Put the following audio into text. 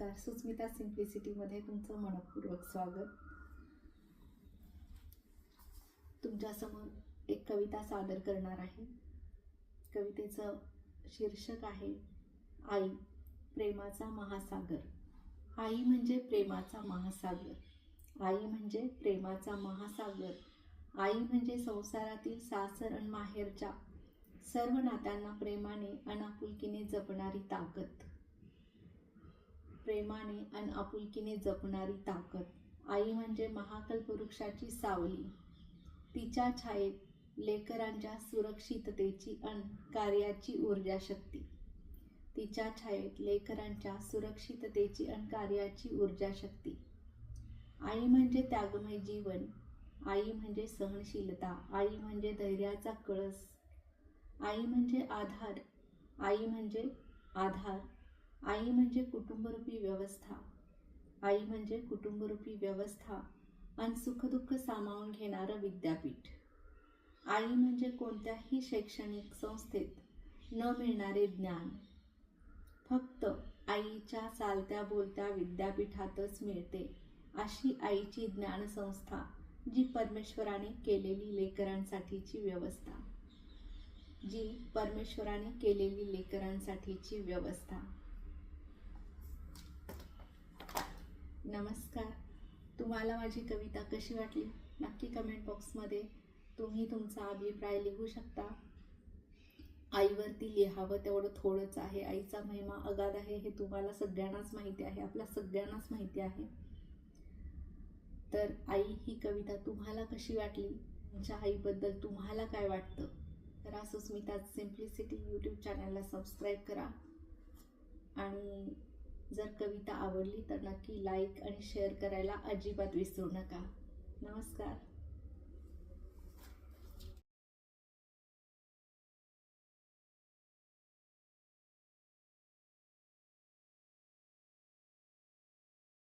नमस्कार सुस्मिता सिम्प्लिसिटीमध्ये तुमचं मनपूर्वक स्वागत. तुमच्यासमोर एक कविता सादर करणार आहे. कवितेचं शीर्षक आहे आई प्रेमाचा महासागर. आई म्हणजे प्रेमाचा महासागर. आई म्हणजे प्रेमाचा महासागर. आई म्हणजे संसारातील सासर आणि माहेरच्या. सर्व नात्यांना प्रेमाने अनापुलकीने जपणारी ताकद. प्रेमाने आणि आपुलकीने जपणारी ताकद. आई म्हणजे महाकल्पवृक्षाची सावली. तिच्या छायेत लेकरांच्या सुरक्षिततेची अन कार्याची ऊर्जा शक्ती तिच्या छायेत लेकरांच्या सुरक्षिततेची अन कार्याची ऊर्जा शक्ती आई म्हणजे त्यागमय जीवन. आई म्हणजे सहनशीलता. आई म्हणजे धैर्याचा कळस. आई म्हणजे आधार. आई म्हणजे आधार. आई म्हणजे कुटुंबरूपी व्यवस्था. आई म्हणजे कुटुंबरूपी व्यवस्था आणि सुखदुःख सामावून घेणारं विद्यापीठ. आई म्हणजे कोणत्याही शैक्षणिक संस्थेत न मिळणारे ज्ञान. फक्त आईच्या चालत्या बोलत्या विद्यापीठातच मिळते अशी आईची ज्ञानसंस्था जी परमेश्वराने केलेली लेकरांसाठीची व्यवस्था. जी परमेश्वराने केलेली लेकरांसाठीची व्यवस्था. नमस्कार. तुम्हाला माझी कविता कशी वाटली? नक्की कमेंट बॉक्समध्ये तुम्ही तुमचा अभिप्राय लिहू शकता. आईवरती लिहावं तेवढं थोडंच आहे. आईचा महिमा अगाध आहे हे तुम्हाला सगळ्यांनाच माहिती आहे. आपल्या सगळ्यांनाच माहिती आहे. तर आई ही कविता तुम्हाला कशी वाटली? तुमच्या आईबद्दल तुम्हाला काय वाटतं? तर सुस्मिता सिम्प्लिसिटी यूट्यूब चॅनलला सबस्क्राईब करा. आणि जर कविता आवडली तर नक्की लाईक आणि शेअर करायला अजिबात विसरू नका. नमस्कार.